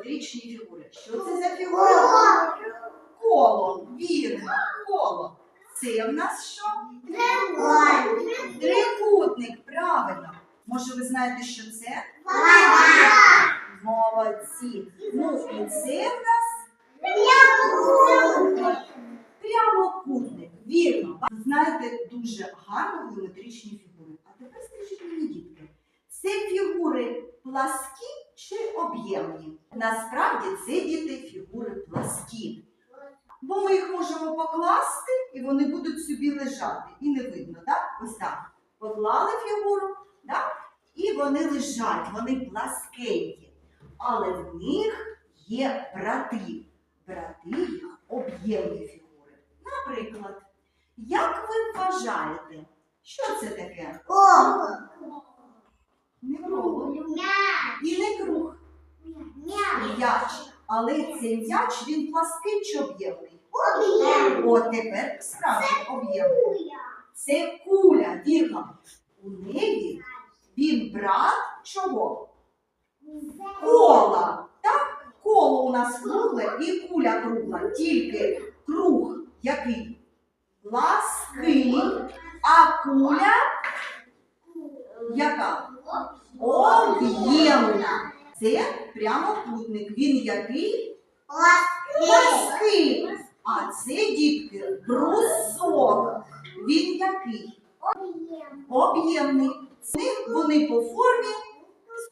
геометричні фігури. Що це за фігура? Коло. Вірно, коло. Це в нас що? Трикутник. Трикутник, правильно. Може, ви знаєте, що це? Квадрат. Молодці. Ну, і це в нас прямокутник. Прямокутник. Вірно. Ви знаєте дуже гарно геометричні фігури. А тепер скажіть мені, дітки, це фігури пласкі чи об'ємні? Насправді це діти фігури пласкі. Бо ми їх можемо покласти, і вони будуть собі лежати. І не видно, так? Ось так. Поклали фігуру, так? і вони лежать, вони пласкенькі. Але в них є брати. Брати їх об'ємні фігури. Наприклад, як ви вважаєте, що це таке? Круг. Не круг і не круг. Мяч. Але цей м'яч він плаский чи об'ємний? Объем. От тепер справді об'ємний. Це куля, вірно. У неї він брат чого? Кола. Так? Коло у нас кругле і куля кругла. Тільки круг який? Плаский, а куля яка? Об'ємна. Це прямокутник. Він який? Плаский. А це дітки брусок. Він який? Об'ємний. Вони по формі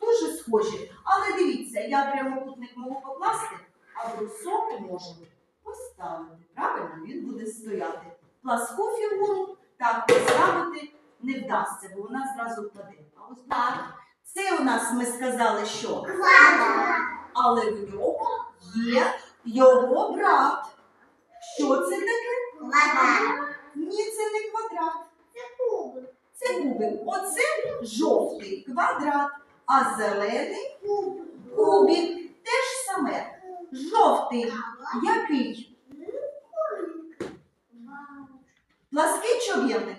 дуже схожі. Але дивіться, я прямокутник можу покласти, а брусок можу поставити. Правильно, він буде стояти. Пласку фігуру так поставити не вдасться, бо вона зразу впаде. А ось так. Це у нас ми сказали, що але в нього є його брат. Що це таке? Ні, це не квадрат. Це кубик. Оце жовтий квадрат, а зелений кубик. Те ж саме. Жовтий який? Плаский чи об'ємний?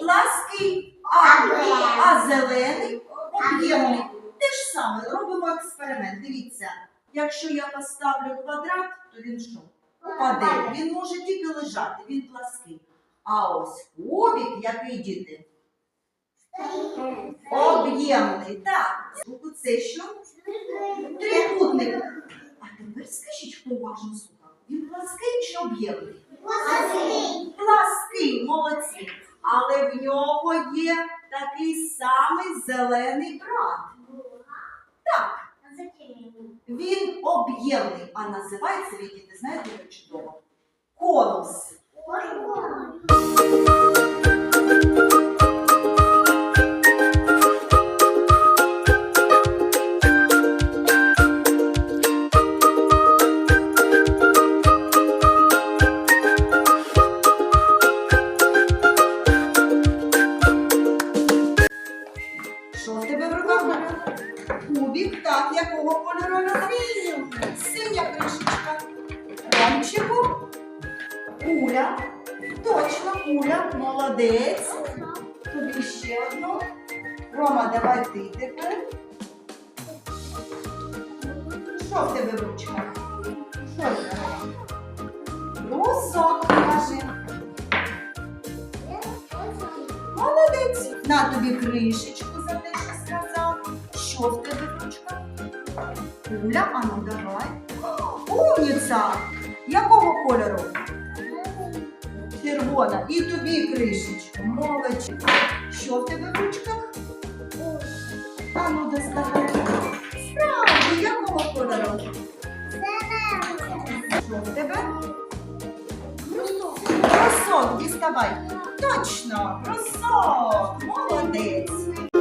Плаский. А, а зелений об'ємний. Те ж саме. Робимо експеримент. Дивіться, якщо я поставлю квадрат, то він що? Упаде. Він може тільки лежати, він плаский. А ось кубик, який діти? Об'ємний. Так. Це що? Трикутник. А тепер скажіть, хто уважно слухав. Він плаский чи об'ємний? Плаский, молодці. Але в нього є такий самий зелений брат. Так, він? Об'ємний, а називається він, діти, знаєте, Кубик, так, якого кольору він? Синя кришечка. Ромчику. Куля. Точно, куля. Молодець. Тобі ще одну. Рома, давай ти тепер. Що в тебе в ручках? Що в тебе? Брусок, кажи. Молодець. На тобі кришечку за те, що сказав. Що в тебе в ручках? Куля, а ну давай. Умніця! Якого кольору? Червона. І тобі кришечку. Молодець. Що в тебе в ручках? А ну доставай. Справді, якого кольору? Що в тебе? Брусок, діставай. Точно, брусок. Молодець.